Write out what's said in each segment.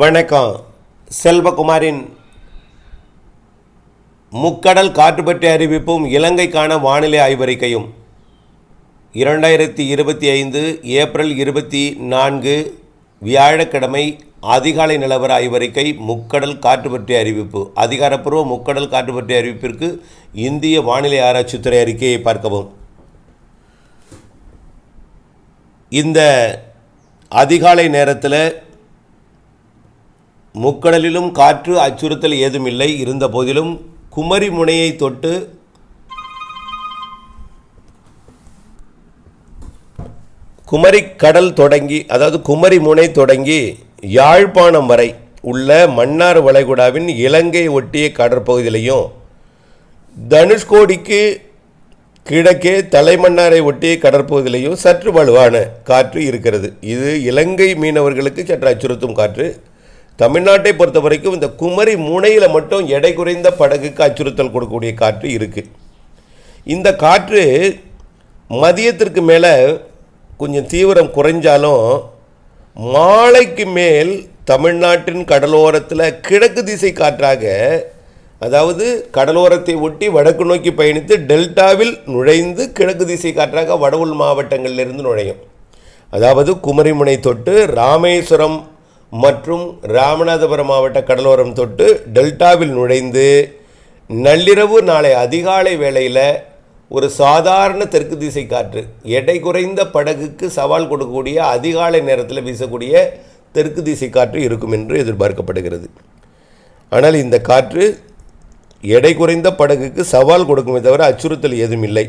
வணக்கம். செல்வகுமாரின் முக்கடல் காற்று பற்றிய அறிவிப்பும் இலங்கைக்கான வானிலை ஆய்வறிக்கையும். இரண்டாயிரத்தி இருபத்தி ஐந்து ஏப்ரல் இருபத்தி நான்கு வியாழக்கிழமை அதிகாலை நிலவர ஆய்வறிக்கை முக்கடல் காற்று பற்றிய அறிவிப்பு. அதிகாரப்பூர்வ முக்கடல் காற்று பற்றிய அறிவிப்பிற்கு இந்திய வானிலை ஆராய்ச்சித்துறை அறிக்கையை பார்க்கவும். இந்த அதிகாலை நேரத்தில் முக்கடலிலும் காற்று அச்சுறுத்தல் ஏதுமில்லை. இருந்த போதிலும் குமரி முனையை தொட்டு குமரி கடல் தொடங்கி அதாவது குமரி முனை தொடங்கி யாழ்ப்பாணம் வரை உள்ள மன்னார் வளைகுடாவின் இலங்கை ஒட்டிய கடற்பகுதியிலையும் தனுஷ்கோடிக்கு கிழக்கே தலைமன்னாரை ஒட்டிய கடற்பகுதியிலையும் சற்று வலுவான காற்று இருக்கிறது. இது இலங்கை மீனவர்களுக்கு சற்று அச்சுறுத்தும் காற்று. தமிழ்நாட்டை பொறுத்த வரைக்கும் இந்த குமரி முனையில் மட்டும் எடை குறைந்த படகுக்கு அச்சுறுத்தல் கொடுக்கக்கூடிய காற்று இருக்குது இந்த காற்று மதியத்திற்கு மேலே கொஞ்சம் தீவிரம் குறைஞ்சாலும் மாலைக்கு மேல் தமிழ்நாட்டின் கடலோரத்தில் கிழக்கு திசை காற்றாக அதாவது கடலோரத்தை ஒட்டி வடக்கு நோக்கி பயணித்து டெல்டாவில் நுழைந்து கிழக்கு திசை காற்றாக வட மாவட்டங்களிலிருந்து நுழையும். அதாவது குமரிமுனை தொட்டு ராமேஸ்வரம் மற்றும் ராமநாதபுரம் மாவட்ட கடலோரம் தொட்டு டெல்டாவில் நுழைந்து நள்ளிரவு நாளை அதிகாலை வேளையில் ஒரு சாதாரண தெற்கு திசை காற்று எடை குறைந்த படகுக்கு சவால் கொடுக்கக்கூடிய அதிகாலை நேரத்தில் வீசக்கூடிய தெற்கு திசை காற்று இருக்கும் என்று எதிர்பார்க்கப்படுகிறது. ஆனால் இந்த காற்று எடை குறைந்த படகுக்கு சவால் கொடுக்குமே தவிர அச்சுறுத்தல் ஏதும் இல்லை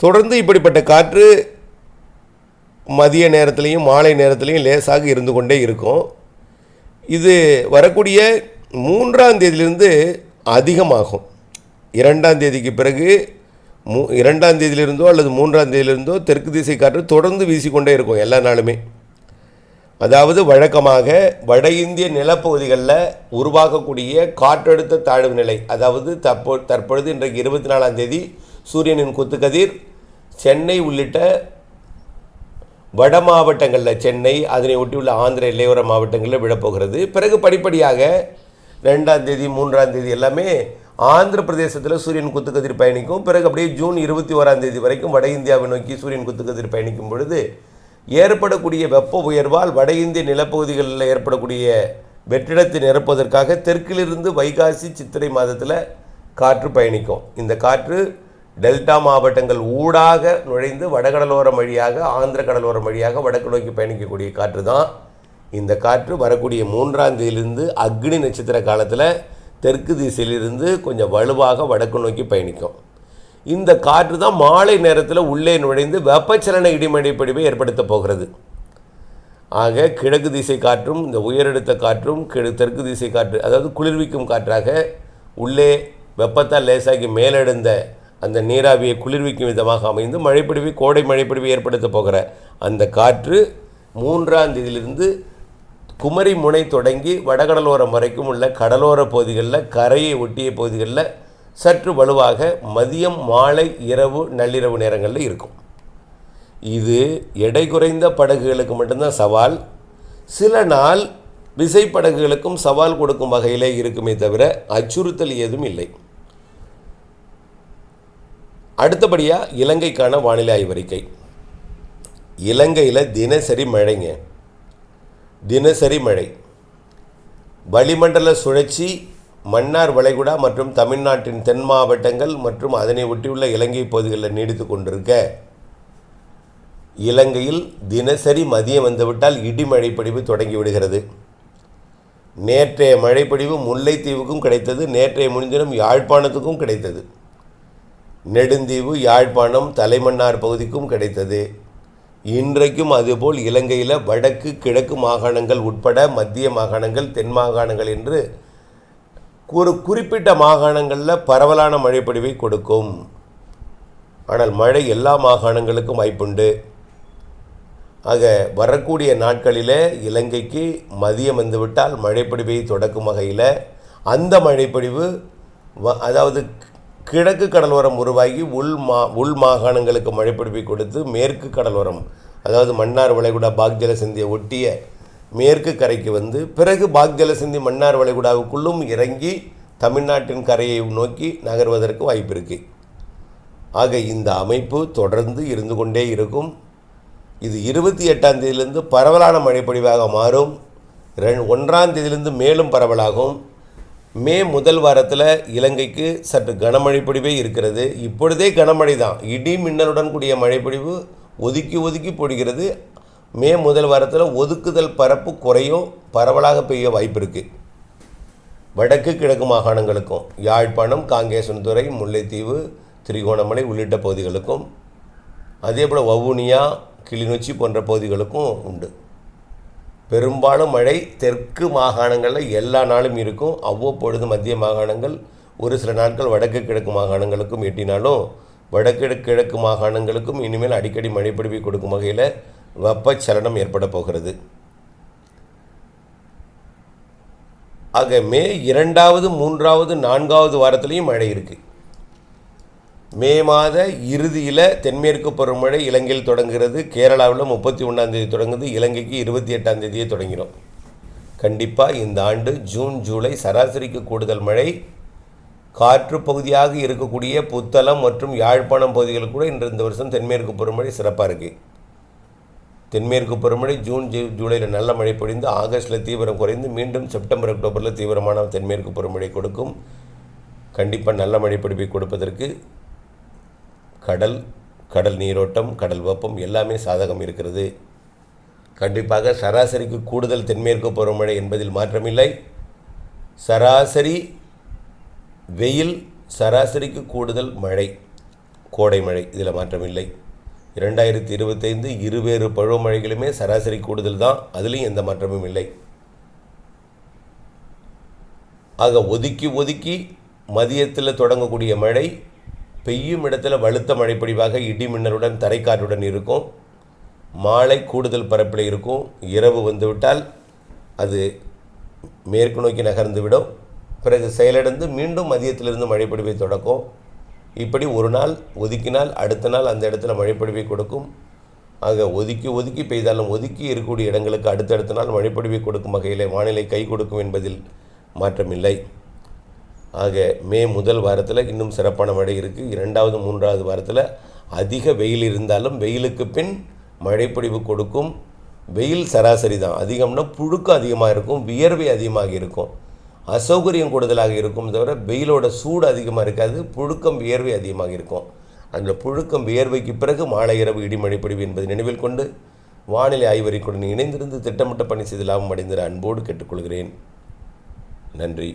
தொடர்ந்து இப்படிப்பட்ட காற்று மதிய நேரத்துலையும் மாலை நேரத்துலையும் லேசாக இருந்து கொண்டே இருக்கும். இது வரக்கூடிய மூன்றாம் தேதியிலிருந்து அதிகமாகும். இரண்டாம் தேதிக்கு பிறகு மூ இரண்டாம் தேதியிலிருந்தோ அல்லது மூன்றாம் தேதியிலிருந்தோ தெற்கு திசை காற்று தொடர்ந்து வீசிக்கொண்டே இருக்கும் எல்லா நாளுமே. அதாவது வழக்கமாக வட இந்திய நிலப்பகுதிகளில் உருவாகக்கூடிய காற்றழுத்த தாழ்வு நிலை அதாவது தற்போ தற்பொழுது இன்றைக்கு இருபத்தி நாலாம் தேதி சூரியனின் குத்துக்கதிர் சென்னை உள்ளிட்ட வட மாவட்டங்களில் சென்னை அதனை ஒட்டியுள்ள ஆந்திர இளையோர மாவட்டங்களில் விழப்போகிறது. பிறகு படிப்படியாக ரெண்டாம் தேதி மூன்றாம் தேதி எல்லாமே ஆந்திர பிரதேசத்தில் சூரியன் குத்துக்கதிர் பயணிக்கும். பிறகு அப்படியே ஜூன் இருபத்தி ஓராம் தேதி வரைக்கும் வட இந்தியாவை நோக்கி சூரியன் குத்துக்கதிர் பயணிக்கும் பொழுது ஏற்படக்கூடிய வெப்ப உயர்வால் வட இந்திய நிலப்பகுதிகளில் ஏற்படக்கூடிய வெற்றிடத்தை நிரப்புவதற்காக தெற்கிலிருந்து வைகாசி சித்திரை மாதத்தில் காற்று பயணிக்கும். இந்த காற்று டெல்டா மாவட்டங்கள் ஊடாக நுழைந்து வடகடலோரம் வழியாக ஆந்திர கடலோரம் வழியாக வடக்கு நோக்கி பயணிக்கக்கூடிய காற்று தான். இந்த காற்று வரக்கூடிய மூன்றாம் தேதியிலிருந்து அக்னி நட்சத்திர காலத்தில் தெற்கு திசையிலிருந்து கொஞ்சம் வலுவாக வடக்கு நோக்கி பயணிக்கும். இந்த காற்று தான் மாலை நேரத்தில் உள்ளே நுழைந்து வெப்பச்சலன இடிமடைப்படிவை ஏற்படுத்தப் ஏற்படுத்த போகிறது. ஆக கிழக்கு திசை காற்றும் இந்த உயரெடுத்த காற்றும் கிழ தெற்கு திசை காற்று அதாவது குளிர்விக்கும் காற்றாக உள்ளே வெப்பத்தால் லேசாகி மேலெழுந்த அந்த நீராவியை குளிர்விக்கும் விதமாக அமைந்து மழைப்பிடிவு கோடை மழைப்பிடிவு ஏற்படுத்த போகிற அந்த காற்று மூன்றாம் தேதியிலிருந்து குமரி முனை தொடங்கி வடகடலோரம் வரைக்கும் உள்ள கடலோர பகுதிகளில் கரையை ஒட்டிய பகுதிகளில் சற்று வலுவாக மதியம் மாலை இரவு நள்ளிரவு நேரங்களில் இருக்கும். இது எடை குறைந்த படகுகளுக்கு மட்டும்தான் சவால். சில நாள் விசைப்படகுகளுக்கும் சவால் கொடுக்கும் வகையிலே இருக்குமே தவிர அச்சுறுத்தல் ஏதும் இல்லை. அடுத்தபடியாக இலங்கைக்கான வானிலை ஆய்வறிக்கை. இலங்கையில் தினசரி மழைங்க. தினசரி மழை. வளிமண்டல சுழற்சி மன்னார் வளைகுடா மற்றும் தமிழ்நாட்டின் தென் மாவட்டங்கள் மற்றும் அதனை ஒட்டியுள்ள இலங்கை பகுதிகளில் நீடித்து கொண்டிருக்க இலங்கையில் தினசரி மதியம் வந்துவிட்டால் இடி மழைப்பொழிவு தொடங்கி விடுகிறது. நேற்றைய மழைப்பொழிவு முல்லைத்தீவுக்கும் கிடைத்தது. நேற்றைய முன்தினம் யாழ்ப்பாணத்துக்கும் கிடைத்தது. நெடுந்தீவு யாழ்ப்பாணம் தலைமன்னார் பகுதிக்கும் கிடைத்தது. இன்றைக்கும் அதுபோல் இலங்கையில் வடக்கு கிழக்கு மாகாணங்கள் உட்பட மத்திய மாகாணங்கள் தென் மாகாணங்கள் என்று ஒரு குறிப்பிட்ட மாகாணங்களில் பரவலான மழைப்பொழிவை கொடுக்கும். ஆனால் மழை எல்லா மாகாணங்களுக்கும் வாய்ப்புண்டு. ஆக வரக்கூடிய நாட்களில் இலங்கைக்கு மதியம் வந்துவிட்டால் மழைப்பொழிவை தொடக்கும் வகையில் அந்த மழைப்பொழிவு வ- அதாவது கிழக்கு கடலோரம் உருவாகி உள் மா உள் மாகாணங்களுக்கு மழைப்பிடிப்பை கொடுத்து மேற்கு கடலோரம் அதாவது மன்னார் வளைகுடா பாக் ஜலசந்தியை ஒட்டிய மேற்கு கரைக்கு வந்து பிறகு பாக் ஜலசந்தி மன்னார் வளைகுடாவுக்குள்ளும் இறங்கி தமிழ்நாட்டின் கரையை நோக்கி நகர்வதற்கு வாய்ப்பு இருக்குது ஆக இந்த அமைப்பு தொடர்ந்து இருந்து கொண்டே இருக்கும். இது இருபத்தி எட்டாம் தேதியிலிருந்து பரவலான மழைப்பொழிவாக மாறும். ரெண் ஒன்றாம் தேதியிலிருந்து மேலும் பரவலாகும். மே முதல் வாரத்தில் இலங்கைக்கு சற்று கனமழை பொழிவே இருக்கிறது. இப்பொழுதே கனமழை தான் இடி மின்னலுடன் கூடிய மழைப்பொழிவு ஒதுக்கி ஒதுக்கி பொழிகிறது மே முதல் வாரத்தில் ஒதுக்குதல் பரப்பு குறையும் பரவலாக பெய்ய வாய்ப்பு இருக்குது வடக்கு கிழக்கு மாகாணங்களுக்கும் யாழ்ப்பாணம் காங்கேசன்துறை முல்லைத்தீவு திரிகோணமலை உள்ளிட்ட பகுதிகளுக்கும் அதே போல் வவுனியா கிளிநொச்சி போன்ற பகுதிகளுக்கும் உண்டு. பெரும்பாலும் மழை தெற்கு மாகாணங்களில் எல்லா நாளும் இருக்கும். அவ்வப்பொழுது மத்திய மாகாணங்கள் ஒரு சில நாட்கள் வடக்கு கிழக்கு மாகாணங்களுக்கும் எட்டினாலும் வடக்கு கிழக்கு மாகாணங்களுக்கும் இனிமேல் அடிக்கடி மழைப்பிடிப்பை கொடுக்கும் வகையில் வெப்பச்சலனம் ஏற்பட போகிறது. ஆக மே இரண்டாவது மூன்றாவது நான்காவது வாரத்திலையும் மழை இருக்குது மே மாத இறுதியில் தென்மேற்கு பருவமழை இலங்கையில் தொடங்குகிறது. கேரளாவில் முப்பத்தி ஒன்றாந்தேதி தொடங்குது. இலங்கைக்கு இருபத்தி எட்டாம் தேதியே தொடங்கிடும் கண்டிப்பாக இந்த ஆண்டு ஜூன் ஜூலை சராசரிக்கு கூடுதல் மழை. காற்று பகுதியாக இருக்கக்கூடிய புத்தளம் மற்றும் யாழ்ப்பாணம் பகுதிகள் கூட இன்று இந்த வருஷம் தென்மேற்கு பருவமழை சிறப்பாக இருக்குது தென்மேற்கு பருவமழை ஜூன் ஜூ ஜூலையில் நல்ல மழை பொழிந்து ஆகஸ்ட்டில் தீவிரம் குறைந்து மீண்டும் செப்டம்பர் அக்டோபரில் தீவிரமான தென்மேற்கு பருவமழை கொடுக்கும். கண்டிப்பாக நல்ல மழை பிடிப்பை கொடுப்பதற்கு கடல் கடல் நீரோட்டம் கடல் வெப்பம் எல்லாமே சாதகம் இருக்கிறது. கண்டிப்பாக சராசரிக்கு கூடுதல் தென்மேற்கு பருவமழை என்பதில் மாற்றமில்லை. சராசரி வெயில் சராசரிக்கு கூடுதல் மழை கோடை மழை இதில் மாற்றமில்லை. இரண்டாயிரத்தி இருபத்தைந்து இருவேறு பருவமழைகளுமே சராசரி கூடுதல் தான் அதுலேயும் எந்த மாற்றமும் இல்லை. ஆக ஒதுக்கி ஒதுக்கி மதியத்தில் தொடங்கக்கூடிய மழை பெய்யும் இடத்துல வலுத்த மழைப்பொழிவாக இடி மின்னலுடன் தரைக்காற்றுடன் இருக்கும். மாலை கூடுதல் பரப்பில் இருக்கும். இரவு வந்துவிட்டால் அது மேற்கு நோக்கி நகர்ந்துவிடும். பிறகு செயலிழந்து மீண்டும் மதியத்திலிருந்து மழைப்பொழிவை தொடக்கும். இப்படி ஒரு நாள் ஒதுக்கினால் அடுத்த நாள் அந்த இடத்துல மழைப்பொழிவை கொடுக்கும். ஆக ஒதுக்கி ஒதுக்கி பெய்தாலும் ஒதுக்கி இருக்கக்கூடிய இடங்களுக்கு அடுத்தடுத்த நாள் மழைப்பொழிவை கொடுக்கும் வகையில் வானிலை கை கொடுக்கும் என்பதில் மாற்றமில்லை. ஆக மே முதல் வாரத்தில் இன்னும் சிறப்பான மழை இருக்குது இரண்டாவது மூன்றாவது வாரத்தில் அதிக வெயில் இருந்தாலும் வெயிலுக்கு பின் மழைப்பொழிவு கொடுக்கும். வெயில் சராசரி தான். அதிகம்னா புழுக்கம் அதிகமாக இருக்கும் வியர்வை அதிகமாக இருக்கும். அசௌகரியம் கூடுதலாக இருக்கும் தவிர வெயிலோட சூடு அதிகமாக இருக்காது புழுக்கம் வியர்வை அதிகமாக இருக்கும். அந்த புழுக்கம் வியர்வைக்கு பிறகு மாலை இரவு இடிமழை பொழிவு என்பதை நினைவில் கொண்டு வானிலை ஆய்வறிக்குடன் இணைந்திருந்து திட்டமிட்ட பணி செய்து லாபம் அடைந்த அன்போடு கேட்டுக்கொள்கிறேன். நன்றி.